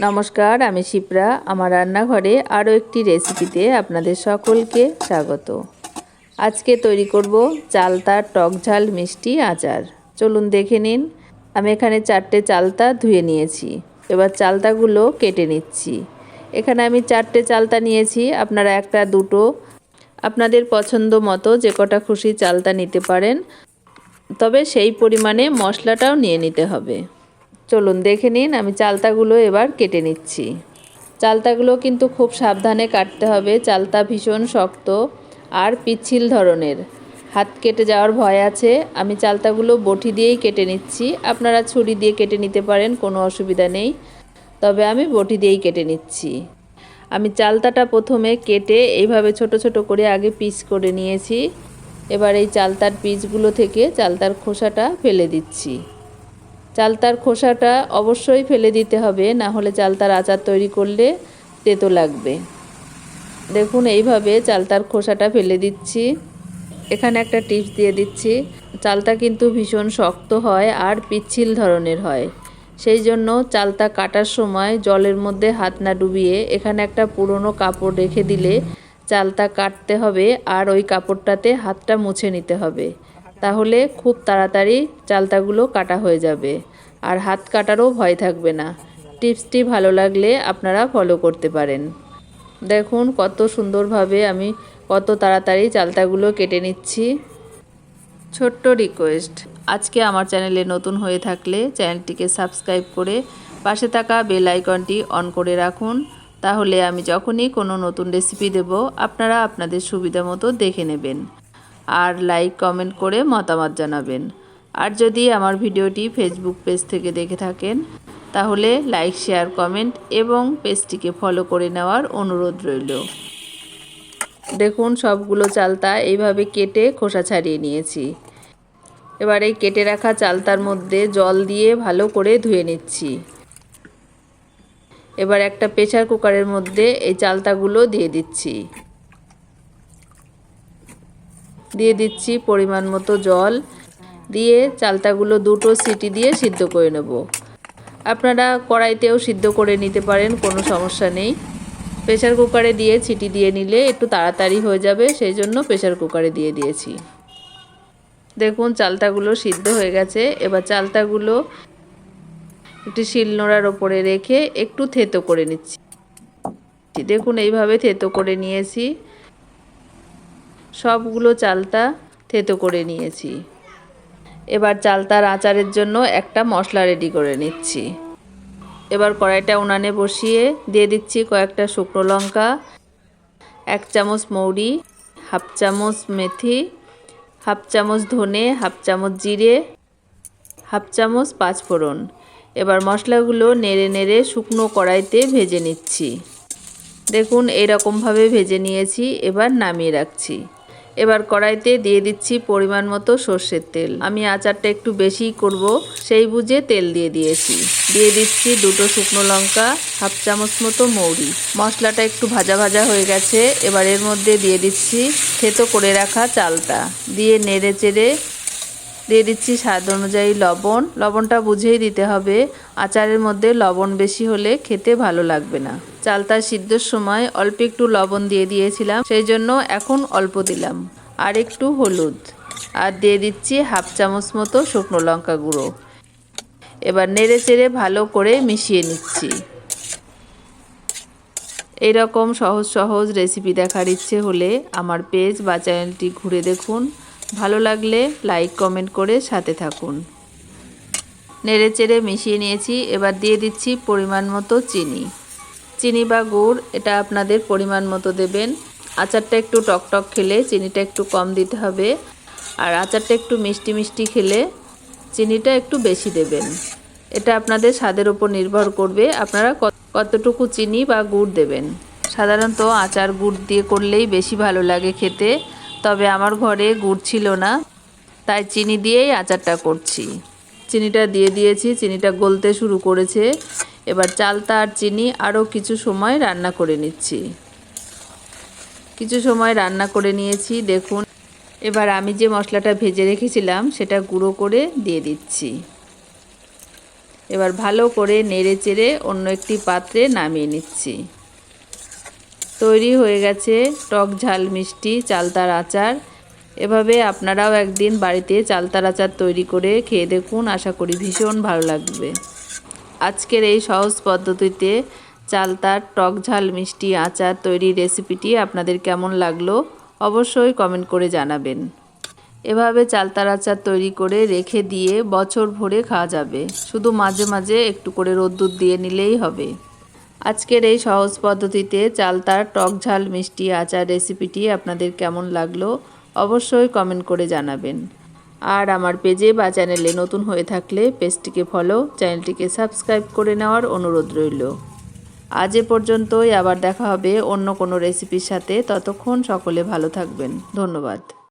নমস্কার, আমি শিপ্রা। আমার রান্নাঘরে আরও একটি রেসিপিতে আপনাদের সকলকে স্বাগত। আজকে তৈরি করব চালতার টক ঝাল মিষ্টি আচার। চলুন দেখে নিন। আমি এখানে চারটে চালতা ধুয়ে নিয়েছি। এবার চালতাগুলো কেটে নিচ্ছি। এখানে আমি চারটে চালতা নিয়েছি। আপনারা একটা, দুটো, আপনাদের পছন্দ মতো যে কটা খুশি চালতা নিতে পারেন। তবে সেই পরিমাণে মশলাটাও নিয়ে নিতে হবে। চলুন দেখে নিন, আমি চালতাগুলো এবার কেটে নিচ্ছি। চালতাগুলো কিন্তু খুব সাবধানে কাটতে হবে, চালতা ভীষণ শক্ত আর পিচ্ছিল ধরনের। হাত কেটে যাওয়ার ভয় আছে, আমি চালতাগুলো বটি দিয়েই কেটে নিচ্ছি। আপনারা ছুরি দিয়ে কেটে নিতে পারেন, কোনো অসুবিধা নেই। তবে আমি বটি দিয়েই কেটে নিচ্ছি। আমি চালতাটা প্রথমে কেটে এইভাবে ছোট ছোট করে আগে পিস করে নিয়েছি। এবার এই চালতার পিসগুলো থেকে চালতার খোসাটা ফেলে দিচ্ছি। চালতার খোসাটা অবশ্যই ফেলে দিতে হবে, না হলে চালতার আচার তৈরি করলে তেতো লাগবে। দেখুন, এইভাবে চালতার খোসাটা ফেলে দিচ্ছি। এখানে একটা টিপস দিয়ে দিচ্ছি, চালতা কিন্তু ভীষণ শক্ত হয় আর পিচ্ছিল ধরনের হয়। সেই জন্য চালতা কাটার সময় জলের মধ্যে হাত না ডুবিয়ে এখানে একটা পুরনো কাপড় রেখে দিলে চালতা কাটতে হবে আর ওই কাপড়টাতে হাতটা মুছে নিতে হবে। তাহলে খুব তাড়াতাড়ি চালতাগুলো কাটা হয়ে যাবে। আর হাত কাটারও ভয় থাকবে না। টিপসটি ভালো লাগলে আপনারা ফলো করতে পারেন। দেখুন কত সুন্দরভাবে আমি কত তাড়াতাড়ি চালতাগুলো কেটে নিচ্ছি। ছোট্ট রিকোয়েস্ট আজকে আমার চ্যানেলে নতুন হয়ে থাকলে চ্যানেলটিকে সাবস্ক্রাইব করে পাশে থাকা বেল আইকনটি অন করে রাখুন। তাহলে আমি যখনই কোনো নতুন রেসিপি দেব, আপনারা আপনাদের সুবিধা মতো দেখে নেবেন। আর লাইক কমেন্ট করে মতামত জানাবেন। আর যদি আমার ভিডিওটি ফেসবুক পেজ থেকে দেখে থাকেন, তাহলে লাইক শেয়ার কমেন্ট এবং পেজটিকে ফলো করে নেওয়ার অনুরোধ রইল। দেখুন, সবগুলো চালতা এইভাবে কেটে খোসা ছাড়িয়ে নিয়েছি। এবার এই কেটে রাখা চালতার মধ্যে জল দিয়ে ভালো করে ধুয়ে নিচ্ছি। এবার একটা প্রেশার কুকারের মধ্যে এই চালতাগুলো দিয়ে দিচ্ছি। দিয়ে দিচ্ছি পরিমাণ মতো জল। দিয়ে চালতাগুলো দুটো সিটি দিয়ে সিদ্ধ করে নেব। আপনারা কড়াইতেও সিদ্ধ করে নিতে পারেন, কোনো সমস্যা নেই। প্রেশার কুকারে দিয়ে সিটি দিয়ে নিলে একটু তাড়াতাড়ি হয়ে যাবে, সেই জন্য প্রেশার কুকারে দিয়ে দিয়েছি। দেখুন, চালতাগুলো সিদ্ধ হয়ে গেছে। এবার চালতাগুলো একটি শিলনোড়ার ওপরে রেখে একটু থেতো করে নিচ্ছি। দেখুন, এইভাবে থেতো করে নিয়েছি। সবগুলো চালতা থেতো করে নিয়েছি। এবার চালতার আচারের জন্য একটা মশলা রেডি করে নিচ্ছি। এবার কড়াইটা উনানে বসিয়ে দিয়ে দিচ্ছি কয়েকটা শুকনো লঙ্কা, এক চামচ মৌরি, হাফ চামচ মেথি, হাফ চামচ ধনে, হাফ চামচ জিরে, হাফ চামচ পাঁচফোড়ন। এবার মশলাগুলো নেড়ে নেড়ে শুকনো কড়াইতে ভেজে নিচ্ছি। দেখুন এইরকমভাবে ভেজে নিয়েছি, এবার নামিয়ে রাখছি। এবার কড়াইতে দিয়ে দিচ্ছি পরিমাণ মতো সর্ষের তেল। আমি আচারটা একটু বেশি করব, সেই বুঝে তেল দিয়ে দিয়েছি। দিয়ে দিচ্ছি দুটো শুকনো লঙ্কা, হাফ চামচ মতো মৌরি। মশলাটা একটু ভাজা ভাজা হয়ে গেছে, এবার এর মধ্যে দিয়ে দিচ্ছি থেতো করে রাখা চালটা। দিয়ে নেড়ে চেড়ে দিয়ে দিচ্ছি স্বাদ অনুযায়ী লবণ। লবণটা বুঝেই দিতে হবে, আচারের মধ্যে লবণ বেশি হলে খেতে ভালো লাগবে না। চালতা সিদ্ধর সময় অল্প একটু লবণ দিয়ে দিয়েছিলাম, সেই জন্য এখন অল্প দিলাম। আর একটু হলুদ। আর দিয়ে দিচ্ছি হাফ চামচ মতো শুকনো লঙ্কা গুঁড়ো। এবার নেড়ে চেড়ে ভালো করে মিশিয়ে নিচ্ছি। এইরকম সহজ সহজ রেসিপি দেখার ইচ্ছে হলে আমার পেজ বা চ্যানেলটি ঘুরে দেখুন। ভালো লাগলে লাইক কমেন্ট করে সাথে থাকুন। নেড়ে চেড়ে মিশিয়ে নিয়েছি, এবার দিয়ে দিচ্ছি পরিমাণ মতো চিনি। চিনি বা গুড়, এটা আপনাদের পরিমাণ মতো দেবেন। আচারটা একটু টকটক খেলে চিনিটা একটু কম দিতে হবে। আর আচারটা একটু মিষ্টি মিষ্টি খেলে চিনিটা একটু বেশি দেবেন। এটা আপনাদের স্বাদের ওপর নির্ভর করবে আপনারা কতটুকু চিনি বা গুড় দেবেন। সাধারণত আচার গুড় দিয়ে করলেই বেশি ভালো লাগে খেতে। তবে আমার ঘরে গুড় ছিল না, তাই চিনি দিয়েই আচারটা করছি। চিনিটা দিয়ে দিয়েছি, চিনিটা গলতে শুরু করেছে। এবার চালতা আর চিনি আরও কিছু সময় রান্না করে নিচ্ছি। কিছু সময় রান্না করে নিয়েছি, দেখুন। এবার আমি যে মশলাটা ভেজে রেখেছিলাম, সেটা গুঁড়ো করে দিয়ে দিচ্ছি। এবার ভালো করে নেড়ে চেড়ে অন্য একটি পাত্রে নামিয়ে নিচ্ছি। তৈরি হয়ে গেছে টক ঝাল মিষ্টি, চালতার আচার। এভাবে আপনারাও একদিন বাড়িতে চালতার আচার তৈরি করে খেয়ে দেখুন, আশা করি ভীষণ ভালো লাগবে। আজকের এই সহজ পদ্ধতিতে চালতার টক ঝাল মিষ্টি আচার তৈরি রেসিপিটি আপনাদের কেমন লাগল অবশ্যই কমেন্ট করে জানাবেন। এভাবে চালতার আচার তৈরি করে রেখে দিয়ে বছর ভরে খাওয়া যাবে। শুধু মাঝে মাঝে একটু করে রোদ্দুর দিয়ে নিলেই হবে। আজকের এই সহজ পদ্ধতিতে চালতার টক ঝাল মিষ্টি আচার রেসিপিটি আপনাদের কেমন লাগল অবশ্যই কমেন্ট করে জানাবেন। আর আমার পেজে বা চ্যানেলে নতুন হয়ে থাকলে পেজটিকে ফলো, চ্যানেলটিকে সাবস্ক্রাইব করে নেওয়ার অনুরোধ রইল। আজ এ পর্যন্তই, আবার দেখা হবে অন্য কোনো রেসিপির সাথে। ততক্ষণ সকলে ভালো থাকবেন। ধন্যবাদ।